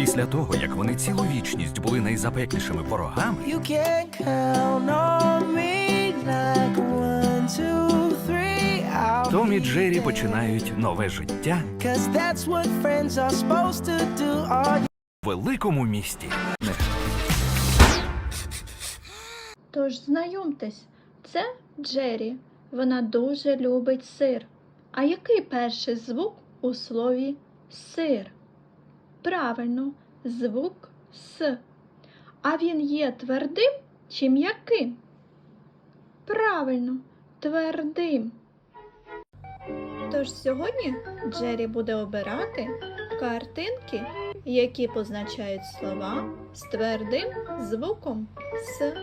Після того, як вони цілу вічність були найзапеклішими ворогами, You can count on me like one, two, three. I'll Том і be Джері there. починають нове життя Cause that's what friends are supposed to do. Are в великому місті. Тож знайомтесь, це Джері. Вона дуже любить сир. А який перший звук у слові сир? Правильно, звук С. А він є твердим чи м'яким? Правильно, твердим. Тож сьогодні Джері буде обирати картинки, які позначають слова з твердим звуком С.